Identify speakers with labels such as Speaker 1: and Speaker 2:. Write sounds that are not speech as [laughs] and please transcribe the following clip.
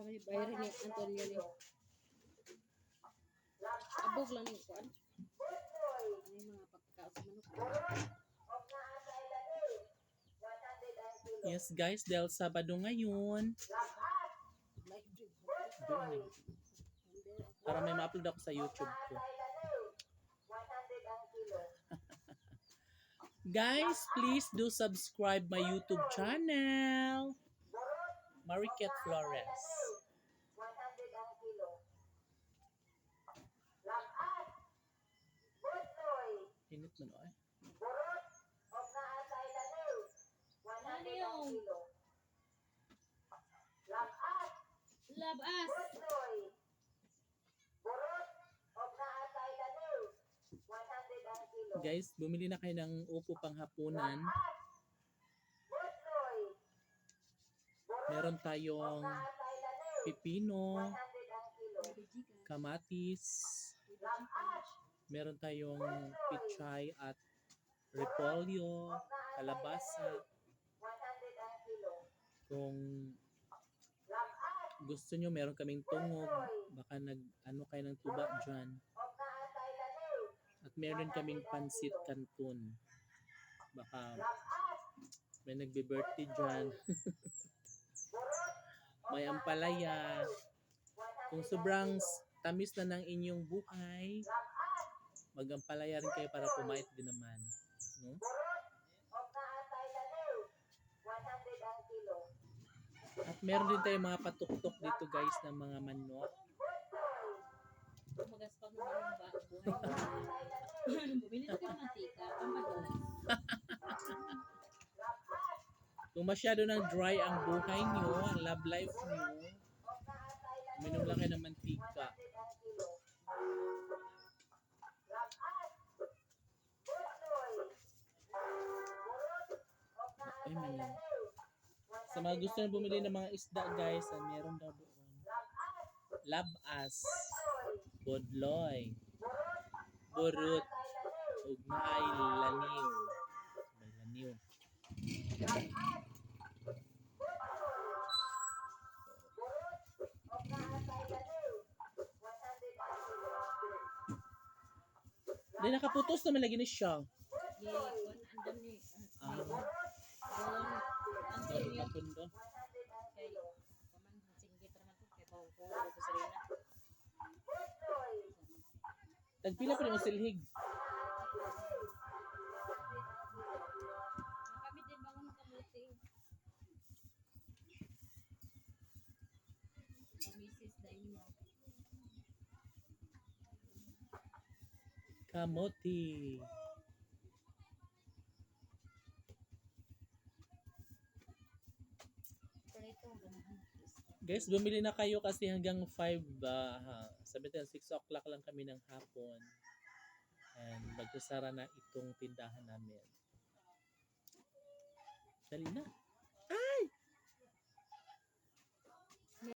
Speaker 1: pa may bayari ni Antonio ni. Abog lang ni kuan. Yung mga pagkakaos sa manok.
Speaker 2: Yes guys, dahil Sabado ngayon, doon. Para may ma-upload ako sa YouTube ko. [laughs] Guys, please do subscribe my YouTube channel. Mariket Flores. Init mo no eh.
Speaker 1: Ano yung? Love us.
Speaker 2: Guys, bumili na kayo ng upo pang hapunan. Meron tayong pipino, kamatis, meron tayong pichay at repolyo, kalabasa. Kung gusto nyo, meron kaming tungog. Baka nag, ano kayo ng tuba dyan. At meron kaming pansit canton. Baka may nagbe-birthday dyan. [laughs] may ampalaya. Kung sobrang tamis na ng inyong buhay, mag-ampalaya rin kayo para pumait din naman. No? At meron din tayong mga patuktok dito guys ng mga manok.
Speaker 1: Naman yung ba
Speaker 2: Kung masyado ng dry ang buhay nyo, ang love life nyo, uminom lang kayo ng mantika. Ay, man Sa mga gusto na bumili ng mga isda guys, ah, meron daw doon. Us. Bodloy. Burut. Ugnaay laniw. May laniw. Hindi nakaputos naman lagi ni siya.
Speaker 1: Kuan andam ni.
Speaker 2: Ah,
Speaker 1: Don Antonio.
Speaker 2: kapundo.
Speaker 1: Kay paman singgit naman ko kay bawo ko ko sa rina.
Speaker 2: Tagpila pa ni mo silhig.
Speaker 1: Kami din.
Speaker 2: Kamote. Guys, bumili na kayo kasi hanggang 5, uh, sabi tayo 6 o'clock lang kami ng hapon. And magsasara na itong tindahan namin. Dali na.